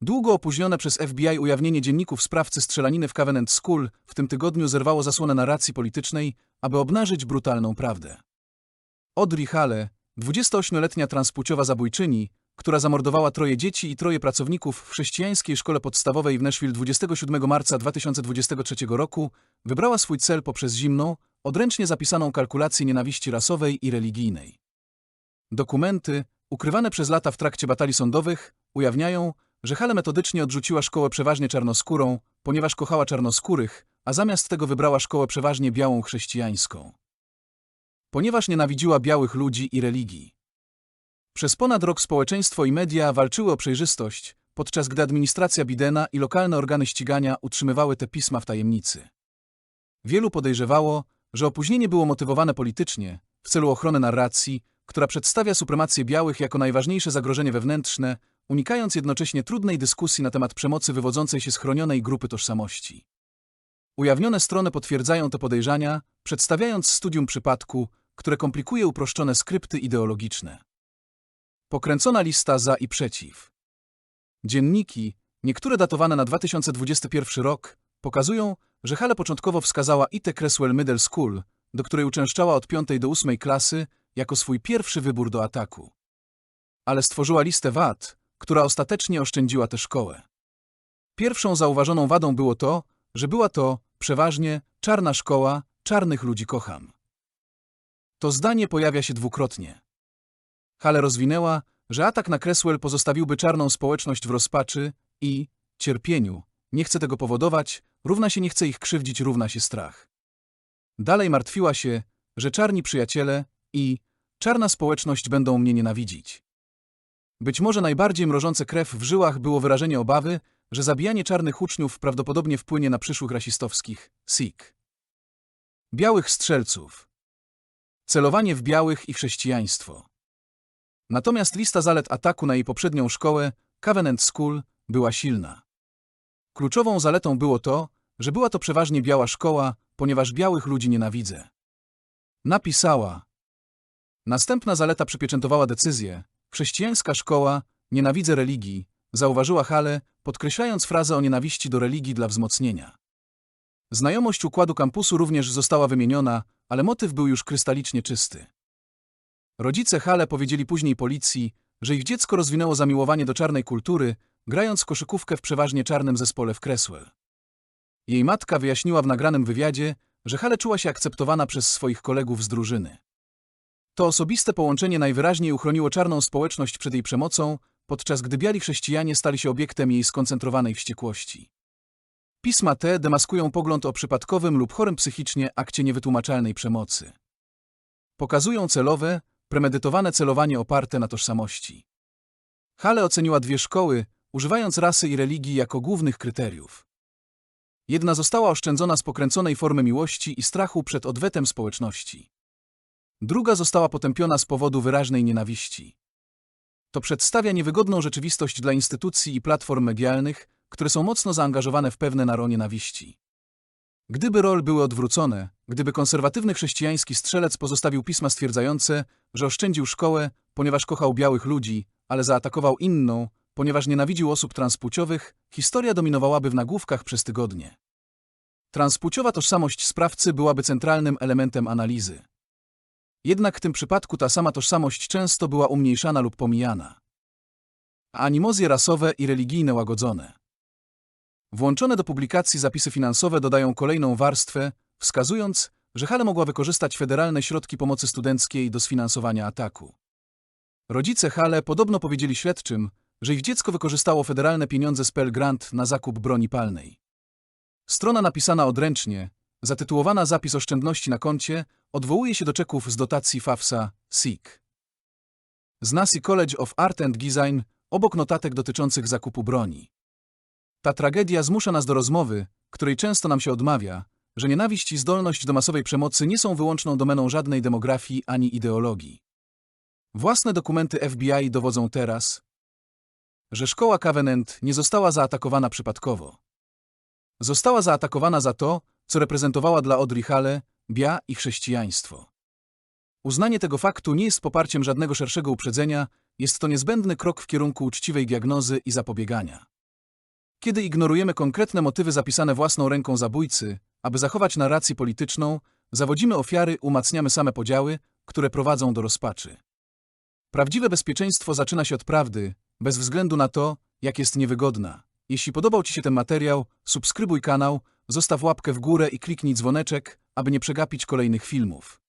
Długo opóźnione przez FBI ujawnienie dzienników sprawcy strzelaniny w Covenant School w tym tygodniu zerwało zasłonę narracji politycznej, aby obnażyć brutalną prawdę. Audrey Hale, 28-letnia transpłciowa zabójczyni, która zamordowała troje dzieci i troje pracowników w chrześcijańskiej szkole podstawowej w Nashville 27 marca 2023 roku, wybrała swój cel poprzez zimną, odręcznie zapisaną kalkulację nienawiści rasowej i religijnej. Dokumenty, ukrywane przez lata w trakcie batalii sądowych, ujawniają, że Hale metodycznie odrzuciła szkołę przeważnie czarnoskórą, ponieważ kochała czarnoskórych, a zamiast tego wybrała szkołę przeważnie białą chrześcijańską. Ponieważ nienawidziła białych ludzi i religii. Przez ponad rok społeczeństwo i media walczyły o przejrzystość, podczas gdy administracja Bidena i lokalne organy ścigania utrzymywały te pisma w tajemnicy. Wielu podejrzewało, że opóźnienie było motywowane politycznie, w celu ochrony narracji, która przedstawia supremację białych jako najważniejsze zagrożenie wewnętrzne, unikając jednocześnie trudnej dyskusji na temat przemocy wywodzącej się z chronionej grupy tożsamości. Ujawnione strony potwierdzają te podejrzenia, przedstawiając studium przypadku, które komplikuje uproszczone skrypty ideologiczne. Pokręcona lista za i przeciw. Dzienniki, niektóre datowane na 2021 rok, pokazują, że Hale początkowo wskazała IT Cresswell Middle School, do której uczęszczała od 5 do 8 klasy, jako swój pierwszy wybór do ataku. Ale stworzyła listę wad, która ostatecznie oszczędziła tę szkołę. Pierwszą zauważoną wadą było to, że była to, przeważnie, czarna szkoła, czarnych ludzi kocham. To zdanie pojawia się dwukrotnie. Hale rozwinęła, że atak na Cresswell pozostawiłby czarną społeczność w rozpaczy i cierpieniu. Nie chce tego powodować, równa się nie chce ich krzywdzić, równa się strach. Dalej martwiła się, że czarni przyjaciele i czarna społeczność będą mnie nienawidzić. Być może najbardziej mrożące krew w żyłach było wyrażenie obawy, że zabijanie czarnych uczniów prawdopodobnie wpłynie na przyszłych rasistowskich Sikh. Białych strzelców. Celowanie w białych i chrześcijaństwo. Natomiast lista zalet ataku na jej poprzednią szkołę, Covenant School, była silna. Kluczową zaletą było to, że była to przeważnie biała szkoła, ponieważ białych ludzi nienawidzę. Napisała. Następna zaleta przypieczętowała decyzję. Chrześcijańska szkoła, nienawidzę religii, zauważyła Hale, podkreślając frazę o nienawiści do religii dla wzmocnienia. Znajomość układu kampusu również została wymieniona, ale motyw był już krystalicznie czysty. Rodzice Hale powiedzieli później policji, że ich dziecko rozwinęło zamiłowanie do czarnej kultury, grając koszykówkę w przeważnie czarnym zespole w Cresswell. Jej matka wyjaśniła w nagranym wywiadzie, że Hale czuła się akceptowana przez swoich kolegów z drużyny. To osobiste połączenie najwyraźniej uchroniło czarną społeczność przed jej przemocą, podczas gdy biali chrześcijanie stali się obiektem jej skoncentrowanej wściekłości. Pisma te demaskują pogląd o przypadkowym lub chorym psychicznie akcie niewytłumaczalnej przemocy. Pokazują celowe, premedytowane celowanie oparte na tożsamości. Hale oceniła dwie szkoły, używając rasy i religii jako głównych kryteriów. Jedna została oszczędzona z pokręconej formy miłości i strachu przed odwetem społeczności. Druga została potępiona z powodu wyraźnej nienawiści. To przedstawia niewygodną rzeczywistość dla instytucji i platform medialnych, które są mocno zaangażowane w pewne naro nienawiści. Gdyby rol były odwrócone, gdyby konserwatywny chrześcijański strzelec pozostawił pisma stwierdzające, że oszczędził szkołę, ponieważ kochał białych ludzi, ale zaatakował inną, ponieważ nienawidził osób transpłciowych, historia dominowałaby w nagłówkach przez tygodnie. Transpłciowa tożsamość sprawcy byłaby centralnym elementem analizy. Jednak w tym przypadku ta sama tożsamość często była umniejszana lub pomijana. Animozje rasowe i religijne łagodzone. Włączone do publikacji zapisy finansowe dodają kolejną warstwę, wskazując, że Hale mogła wykorzystać federalne środki pomocy studenckiej do sfinansowania ataku. Rodzice Hale podobno powiedzieli śledczym, że ich dziecko wykorzystało federalne pieniądze z Pell Grant na zakup broni palnej. Strona napisana odręcznie, zatytułowana Zapis oszczędności na koncie, odwołuje się do czeków z dotacji FAFSA SIG. Z Nasi College of Art and Design obok notatek dotyczących zakupu broni. Ta tragedia zmusza nas do rozmowy, której często nam się odmawia, że nienawiść i zdolność do masowej przemocy nie są wyłączną domeną żadnej demografii ani ideologii. Własne dokumenty FBI dowodzą teraz, że szkoła Covenant nie została zaatakowana przypadkowo. Została zaatakowana za to, co reprezentowała dla Audrey Hale, bia i chrześcijaństwo. Uznanie tego faktu nie jest poparciem żadnego szerszego uprzedzenia, jest to niezbędny krok w kierunku uczciwej diagnozy i zapobiegania. Kiedy ignorujemy konkretne motywy zapisane własną ręką zabójcy, aby zachować narrację polityczną, zawodzimy ofiary, umacniamy same podziały, które prowadzą do rozpaczy. Prawdziwe bezpieczeństwo zaczyna się od prawdy, bez względu na to, jak jest niewygodna. Jeśli podobał Ci się ten materiał, subskrybuj kanał, zostaw łapkę w górę i kliknij dzwoneczek, aby nie przegapić kolejnych filmów.